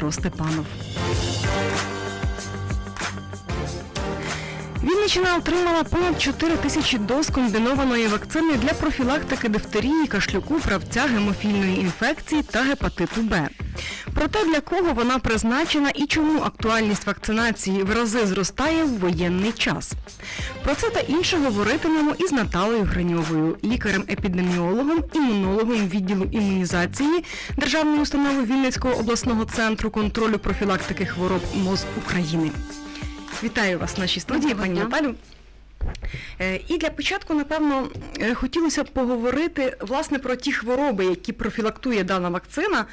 Дмитро Степанов. Вінниччина отримала понад 4 тисячі доз комбінованої вакцини для профілактики дифтерії, кашлюку, правця, гемофільної інфекції та гепатиту Б. Про те, для кого вона призначена і чому актуальність вакцинації в рази зростає в воєнний час. Про це та інше говоритимемо із Наталею Гриньовою, лікарем-епідеміологом, імунологом відділу імунізації Державної установи Вінницького обласного центру контролю профілактики хвороб МОЗ України. Вітаю вас в нашій студії, Доброго пані дня. Наталю. Е, І для початку, напевно, е, хотілося б поговорити власне про ті хвороби, які профілактує дана вакцина,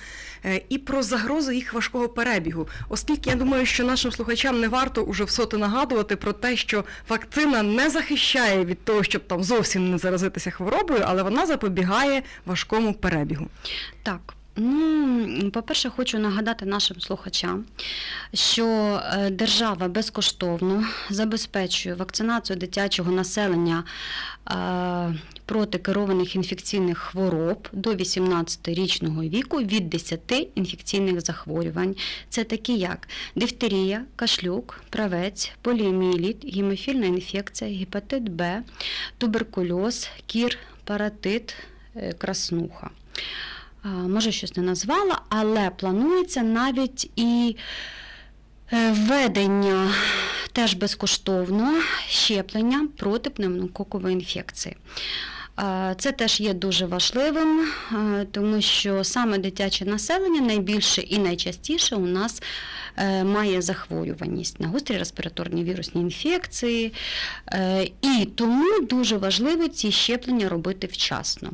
е, і про загрозу їх важкого перебігу. Оскільки я думаю, що нашим слухачам не варто уже всоти нагадувати про те, що вакцина не захищає від того, щоб там зовсім не заразитися хворобою, але вона запобігає важкому перебігу. Так. Ну, по-перше, хочу нагадати нашим слухачам, що е, держава безкоштовно забезпечує вакцинацію дитячого населення е, проти керованих інфекційних хвороб до 18-річного віку від 10 інфекційних захворювань. Це такі як дифтерія, кашлюк, правець, поліоміеліт, гемофільна інфекція, гепатит Б, туберкульоз, кір, паратит, е, краснуха. Може, щось не назвала, але планується навіть і е, введення теж безкоштовно щеплення проти пневмококової інфекції. Це теж є дуже важливим, е, тому що саме дитяче населення найбільше і найчастіше у нас має захворюваність на гострі респіраторні вірусні інфекції, Е, і тому дуже важливо ці щеплення робити вчасно.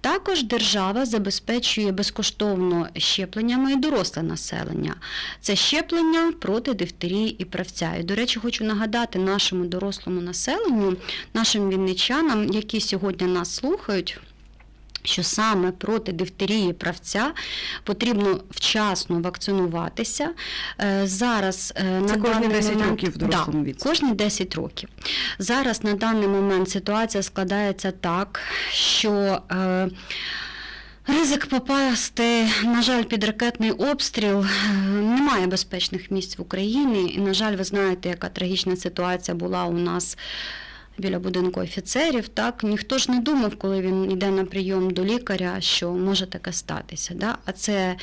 Також держава забезпечує безкоштовно щепленнями і доросле населення. Це щеплення проти дифтерії і правця. І, до речі, хочу нагадати нашому дорослому населенню, нашим вінничанам, які сьогодні нас слухають. Що саме проти дифтерії правця потрібно вчасно вакцинуватися. Е, Зараз е, Це на кожні даний 10 момент, років в дорослому да, віці. Кожні 10 років. Зараз на даний момент ситуація складається так, що е, ризик попасти, на жаль, під ракетний обстріл немає безпечних місць в Україні. І, на жаль, ви знаєте, яка трагічна ситуація була у нас. Біля будинку офіцерів, так ніхто ж не думав, коли він йде на прийом до лікаря, що може таке статися. Да? А це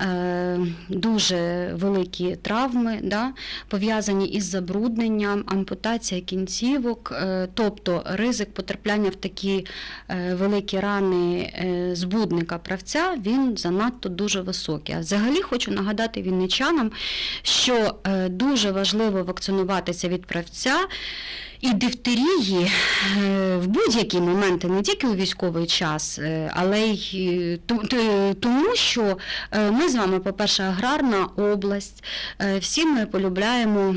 е, дуже великі травми, да? пов'язані із забрудненням, ампутація кінцівок, е, тобто ризик потрапляння в такі е, великі рани е, збудника правця, він занадто дуже високий. А взагалі хочу нагадати вінничанам, що е, дуже важливо вакцинуватися від правця. І дифтерії е, в будь-які моменти, не тільки у військовий час, е, але й е, тому, що ми з вами, по-перше, аграрна область, всі ми полюбляємо.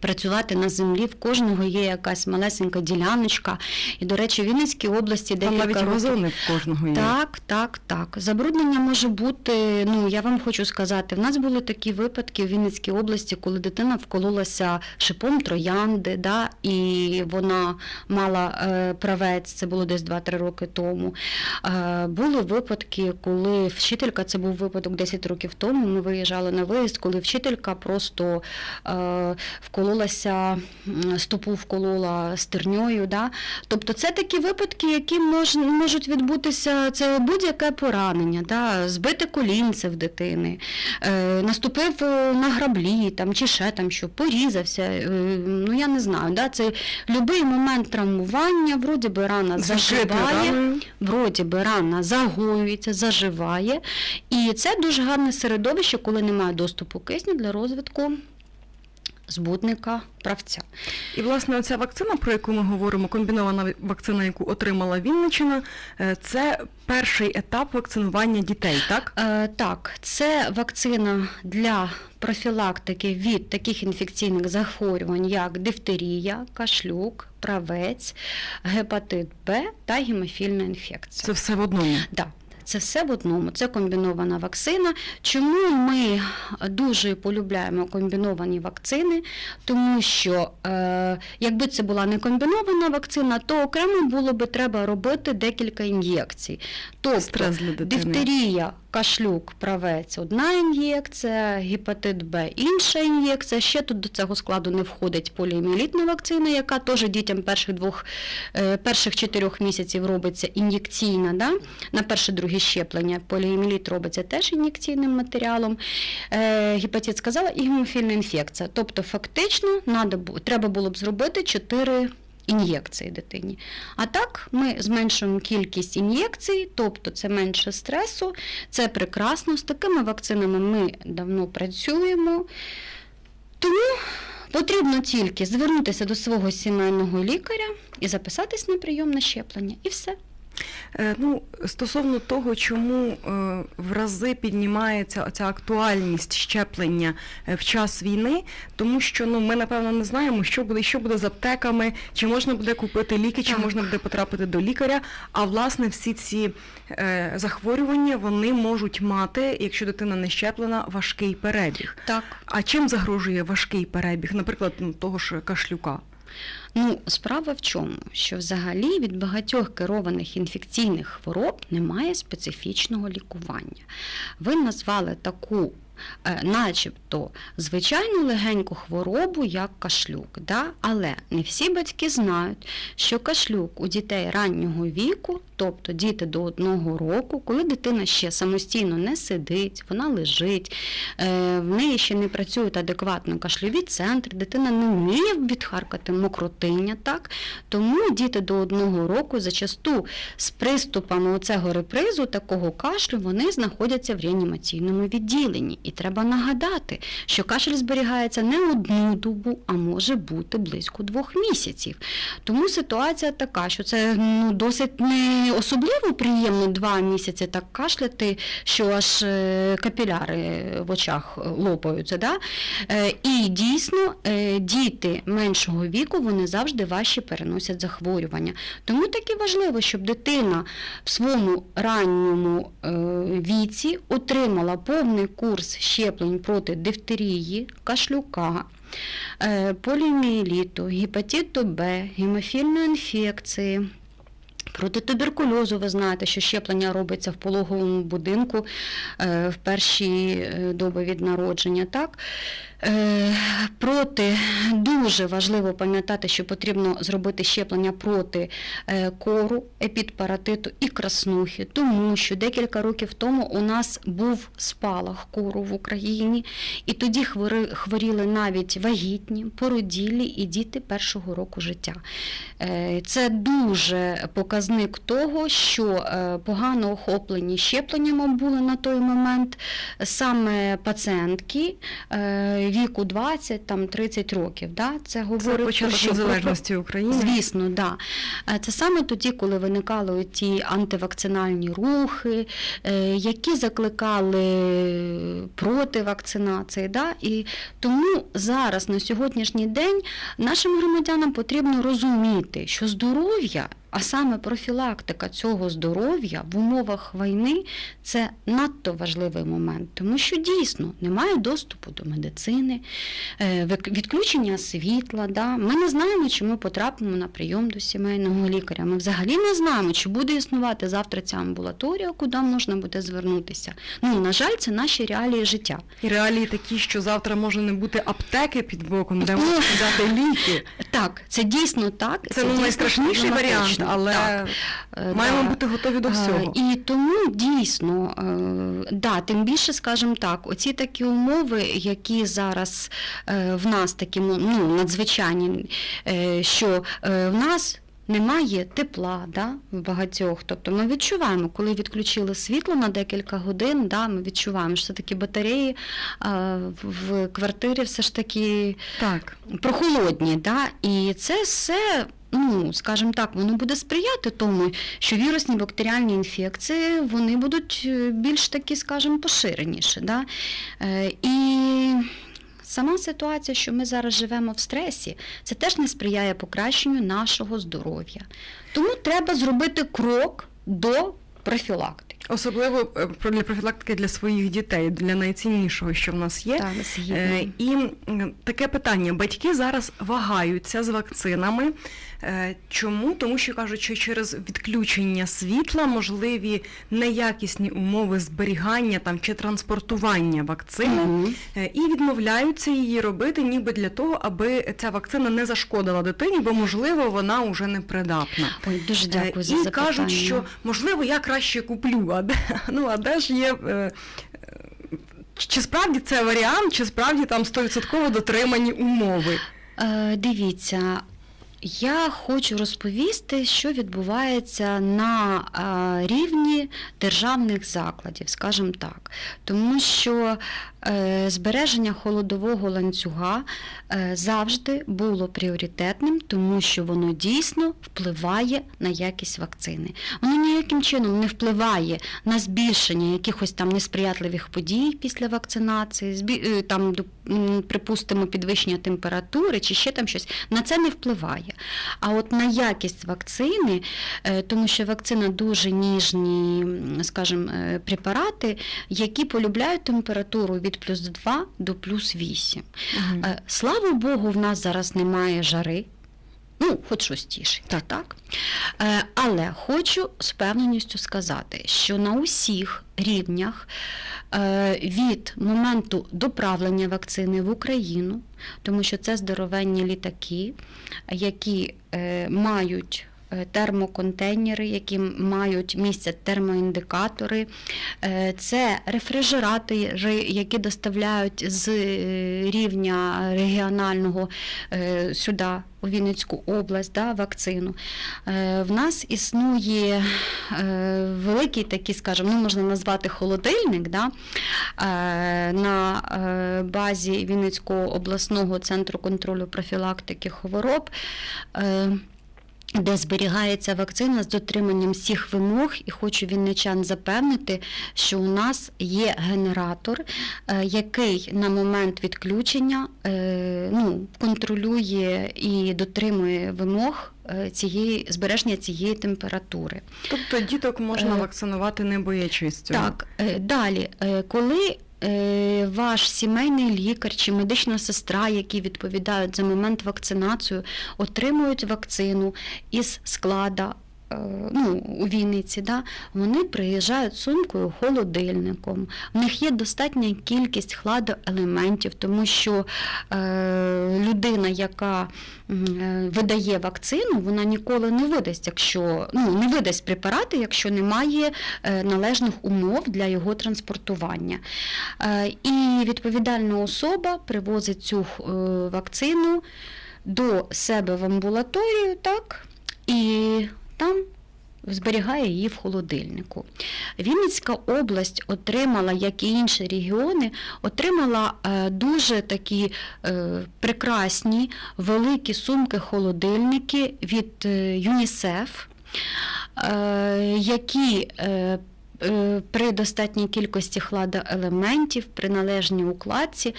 Працювати на землі в кожного є якась малесенька діляночка. І, до речі, в Вінницькій області Там навіть газони в кожного є. так, так, так. Забруднення може бути. Ну я вам хочу сказати, в нас були такі випадки в Вінницькій області, коли дитина вкололася шипом троянди, да, і вона мала е, правець. Це було десь 2-3 роки тому. Е, були випадки, коли вчителька, це був випадок 10 років тому. Ми виїжджали на виїзд, коли вчителька просто е, вкололася, м, стопу вколола стерньою. Да? Тобто це такі випадки, які мож, можуть відбутися, це будь-яке поранення, да? збите колінце в дитини, е, наступив е, на граблі там, чи ще там що, порізався. Е, ну я не знаю. Да? Це будь-який момент травмування, вроді би рана заживає вроді би рана загоюється, заживає. І це дуже гарне середовище, коли немає доступу кисню для розвитку збудника правця. І власне оця вакцина, про яку ми говоримо, комбінована вакцина, яку отримала Вінниччина, е, це перший етап вакцинування дітей, так? Е, так, це вакцина для профілактики від таких інфекційних захворювань, як дифтерія, кашлюк, правець, гепатит Б та гемофільна інфекція. Це все в одному. Да, це все в одному, це комбінована вакцина. Чому ми дуже полюбляємо комбіновані вакцини, тому що е, якби це була не комбінована вакцина, то окремо було би треба робити декілька ін'єкцій. Тобто дифтерія, кашлюк, правець одна ін'єкція, гепатит Б інша ін'єкція. Ще тут до цього складу не входить поліоміелітна вакцина, яка теж дітям перших двох е, перших чотирьох місяців робиться ін'єкційна. Да? На перше друге щеплення поліоміеліт робиться теж ін'єкційним матеріалом. Е, гепатит сказала і гемофільна інфекція. Тобто, фактично, треба було б зробити чотири. Ін'єкції дитині. А так ми зменшуємо кількість ін'єкцій, тобто це менше стресу, це прекрасно. З такими вакцинами ми давно працюємо. Тому потрібно тільки звернутися до свого сімейного лікаря і записатись на прийом на щеплення. І все. Е, Ну, стосовно того, чому е, в рази піднімається оця актуальність щеплення е, в час війни, тому що ну ми напевно не знаємо, що буде, що буде з аптеками, чи можна буде купити ліки, чи Так. можна буде потрапити до лікаря. А власне всі ці е, захворювання вони можуть мати, якщо дитина не щеплена, важкий перебіг. Так. А чим загрожує важкий перебіг, наприклад, ну, того ж кашлюка? Ну, справа в чому? Що взагалі від багатьох керованих інфекційних хвороб немає специфічного лікування. Ви назвали таку, начебто, звичайну легеньку хворобу, як кашлюк. Да? Але не всі батьки знають, що кашлюк у дітей раннього віку, тобто діти до одного року, коли дитина ще самостійно не сидить, вона лежить, е, в неї ще не працюють адекватно кашльові центри, дитина не вміє відхаркати мокротиння, так? Тому діти до одного року зачасту з приступами оцього репризу, такого кашлю, вони знаходяться в реанімаційному відділенні. І треба нагадати, що кашель зберігається не одну добу, а може бути близько двох місяців. Тому ситуація така, що це ну, досить не особливо приємно два місяці так кашляти, що аж е, капіляри в очах лопаються. Да? Е, І дійсно е, діти меншого віку вони завжди важче переносять захворювання. Тому таки важливо, щоб дитина в своєму ранньому е, віці отримала повний курс щеплень проти дифтерії, кашлюка. е, Поліоміеліту, гепатиту Б, гемофільної інфекції, Проти туберкульозу ви знаєте, що щеплення робиться в пологовому будинку е, в перші е, доби від народження. Так? Е, Проти дуже важливо пам'ятати, що потрібно зробити щеплення проти кору, епідпаратиту і краснухи, тому що декілька років тому у нас був спалах кору в Україні, і тоді хворіли навіть вагітні, породілі і діти першого року життя. Це дуже показник того, що е, погано охоплені щепленнями були на той момент саме пацієнтки е, віку 20-30 років. Да? Це Це говорить про що? Незалежності України. Звісно, да. Е, Це саме тоді, коли виникали ті антивакцинальні рухи, які закликали проти вакцинації. Да? І тому зараз, на сьогоднішній день, нашим громадянам потрібно розуміти, що здоров'я, а саме профілактика цього здоров'я в умовах війни це надто важливий момент, тому що дійсно немає доступу до медицини, е, відключення світла. Да? Ми не знаємо, чи ми потрапимо на прийом до сімейного лікаря. Ми взагалі не знаємо, чи буде існувати завтра ця амбулаторія, куди можна буде звернутися. Ну, на жаль, це наші реалії життя. І реалії такі, що завтра може не бути аптеки під боком, де Ну. можна взяти ліки. Так, це дійсно так. Це, ну найстрашніший проблематично. Варіант, але Так. Е, маємо да. бути готові до всього. Е, І тому дійсно, е, да, тим більше, скажімо так, оці такі умови, які зараз в нас такі ну, надзвичайні, що в нас. Немає тепла да, в багатьох. Тобто ми відчуваємо, коли відключили світло на декілька годин, да, ми відчуваємо, що все-таки батареї е, в- квартирі все ж таки Так. прохолодні. Да? І це все. Ну, скажімо так, воно буде сприяти тому, що вірусні бактеріальні інфекції вони будуть е, більш такі, скажімо, поширеніші. Да? Е, І сама ситуація, що ми зараз живемо в стресі, це теж не сприяє покращенню нашого здоров'я. Тому треба зробити крок до профілактики. Особливо е, про- для профілактики для своїх дітей, для найціннішого, що в нас є. Так. Е, І таке питання: батьки зараз вагаються з вакцинами. Е, Чому? Тому що кажуть, що через відключення світла можливі неякісні умови зберігання там чи транспортування вакцини. Е, І відмовляються її робити, ніби для того, аби ця вакцина не зашкодила дитині, бо можливо вона вже не придатна. Ой, дуже дякую за І запитання. кажуть, що можливо я краще куплю, а ну, а ж є. е, Чи справді це варіант, чи справді там 100% дотримані умови? Е, Дивіться, я хочу розповісти, що відбувається на е, рівні державних закладів, скажімо так. Тому що збереження холодового ланцюга е, завжди було пріоритетним, тому що воно дійсно впливає на якість вакцини. Воно ніяким чином не впливає на збільшення якихось там несприятливих подій після вакцинації, е, там, припустимо, підвищення температури чи ще там щось. На це не впливає. А от на якість вакцини, е, тому що вакцина дуже ніжні, скажімо, е, препарати, які полюбляють температуру від плюс 2 до плюс 8. Е, Слава Богу, в нас зараз немає жари. Ну, хоч щось тішить, так. так. Е, Але хочу з певненістю сказати, що на усіх рівнях е, від моменту доправлення вакцини в Україну, тому що це здоровенні літаки, які мають термоконтейнери, які мають місце термоіндикатори, Е, це рефрижератори, які доставляють з е, рівня регіонального е, сюди, у Вінницьку область, да, вакцину. Е, В нас існує е, великий такий, скажімо, ну, можна назвати холодильник да, е, на е, базі Вінницького обласного центру контролю профілактики хвороб. Де зберігається вакцина з дотриманням всіх вимог, і хочу вінничан запевнити, що у нас є генератор, е, який на момент відключення е, ну, контролює і дотримує вимог е, цієї збереження цієї температури. Тобто діток можна вакцинувати, не боячись цього. Так, далі, коли ваш сімейний лікар чи медична сестра, які відповідають за момент вакцинації, отримують вакцину із склада. Е, Ну, у Вінниці, да, вони приїжджають сумкою холодильником. В них є достатня кількість хладоелементів, тому що е, людина, яка е, видає вакцину, вона ніколи не видасть, якщо ну, не видасть препарати, якщо немає е, належних умов для його транспортування. Е, І відповідальна особа привозить цю вакцину до себе в амбулаторію, так, і там зберігає її в холодильнику. Вінницька область отримала, як і інші регіони, отримала е, дуже такі е, прекрасні великі сумки-холодильники від е, ЮНІСЕФ, які при достатній кількості хладоелементів, при належній укладці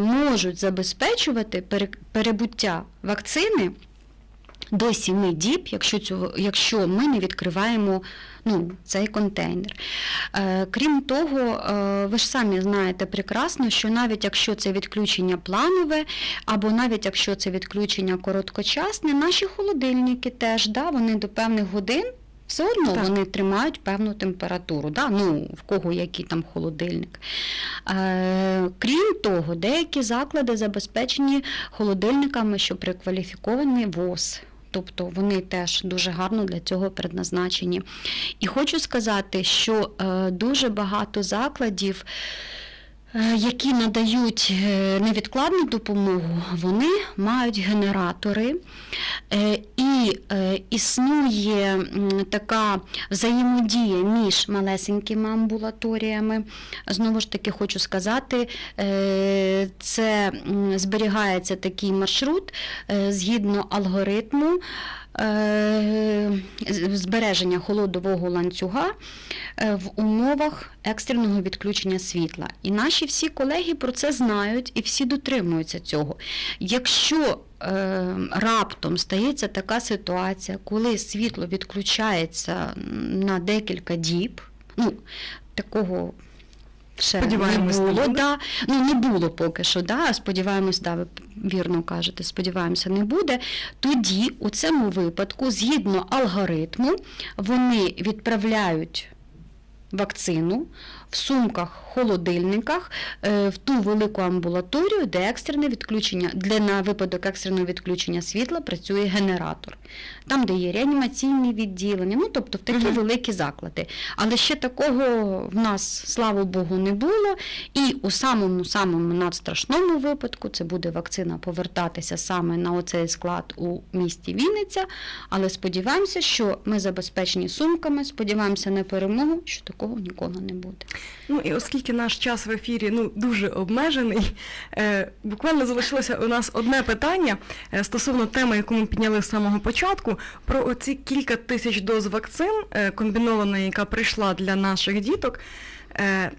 можуть забезпечувати пере- перебуття вакцини до 7 діб, якщо, цього, якщо ми не відкриваємо ну, цей контейнер. Е, крім того, е, ви ж самі знаєте прекрасно, що навіть якщо це відключення планове, або навіть якщо це відключення короткочасне, наші холодильники теж да, вони до певних годин. Все одно Так. вони тримають певну температуру, да? ну, в кого який там холодильник. Е, крім того, деякі заклади забезпечені холодильниками, що прикваліфікований ВОЗ. Тобто вони теж дуже гарно для цього предназначені. І хочу сказати, що е, дуже багато закладів, які надають е, невідкладну допомогу, вони мають генератори. Е, І е, існує така взаємодія між малесенькими амбулаторіями. Знову ж таки, хочу сказати, е, це зберігається такий маршрут е, згідно алгоритму. Е, Збереження холодового ланцюга е, в умовах екстреного відключення світла. І наші всі колеги про це знають і всі дотримуються цього. Якщо е, раптом стається така ситуація, коли світло відключається на декілька діб, Ну, такого ще Сподіваємось, не було. да. Ну, не було поки що, да. сподіваємось, да, ви вірно кажете, сподіваємося, не буде. Тоді, у цьому випадку, згідно алгоритму, вони відправляють вакцину в сумках, холодильниках е, в ту велику амбулаторію, де екстрене відключення, де на випадок екстреного відключення світла працює генератор. Там, де є реанімаційні відділення, ну тобто в такі Мгм. великі заклади. Але ще такого в нас, слава Богу, не було. І у самому самому надстрашному випадку це буде вакцина повертатися саме на оцей склад у місті Вінниця. Але сподіваємося, що ми забезпечені сумками, сподіваємося на перемогу, що такого ніколи не буде. Ну і оскільки наш час в ефірі ну дуже обмежений, е, буквально залишилося у нас одне питання е, стосовно теми, яку ми підняли з самого початку, про оці кілька тисяч доз вакцин е, комбінованої, яка прийшла для наших діток. Е,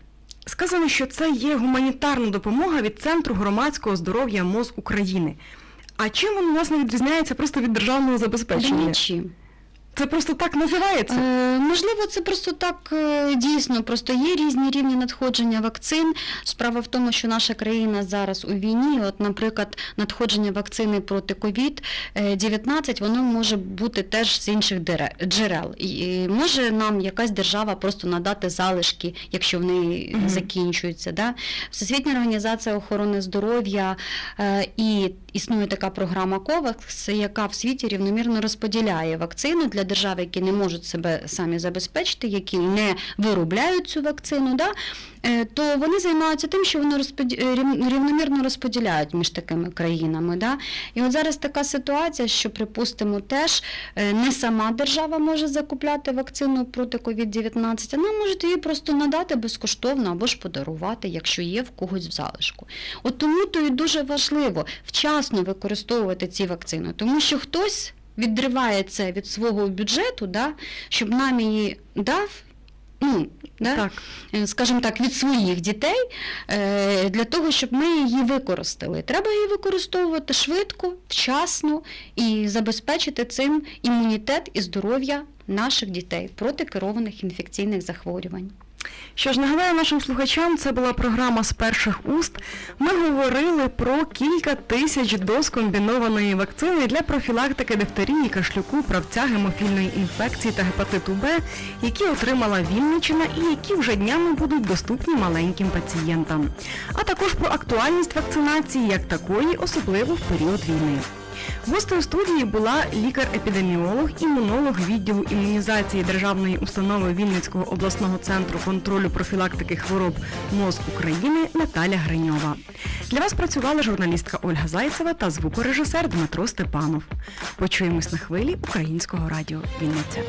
сказано, що це є гуманітарна допомога від Центру громадського здоров'я МОЗ України. А чим воно власне відрізняється просто від державного забезпечення? нічим. Це просто так називається. Е, можливо, це просто так е, дійсно. Просто є різні рівні надходження вакцин. Справа в тому, що наша країна зараз у війні. От, наприклад, надходження вакцини проти COVID-19, воно може бути теж з інших джерел. І може нам якась держава просто надати залишки, якщо вони Мгм. закінчуються. Да? Всесвітня організація охорони здоров'я е, і існує така програма COVAX, яка в світі рівномірно розподіляє вакцину для держав, які не можуть себе самі забезпечити, які не виробляють цю вакцину. Да? е, То вони займаються тим, що вони розподі... е, рівномірно розподіляють між такими країнами. Да? І от зараз така ситуація, що, припустимо, теж е, не сама держава може закупляти вакцину проти COVID-19, вона може її просто надати безкоштовно або ж подарувати, якщо є в когось в залишку. От тому то і дуже важливо вчасно використовувати ці вакцини, тому що хтось відриває це від свого бюджету, да, щоб нам її дав. Ну, да, Так. е, скажімо так, від своїх дітей е, для того, щоб ми її використали. Треба її використовувати швидко, вчасно і забезпечити цим імунітет і здоров'я наших дітей проти керованих інфекційних захворювань. Що ж, нагадаю нашим слухачам, це була програма з перших уст. Ми говорили про кілька тисяч доз комбінованої вакцини для профілактики дифтерії, кашлюку, правця, гемофільної інфекції та гепатиту Б, які отримала Вінниччина і які вже днями будуть доступні маленьким пацієнтам. А також про актуальність вакцинації як такої, особливо в період війни. Гостею студії була лікар-епідеміолог, імунолог відділу імунізації Державної установи Вінницького обласного центру контролю профілактики хвороб МОЗ України Наталя Гриньова. Для вас працювала журналістка Ольга Зайцева та звукорежисер Дмитро Степанов. Почуємось на хвилі Українського радіо Вінниця.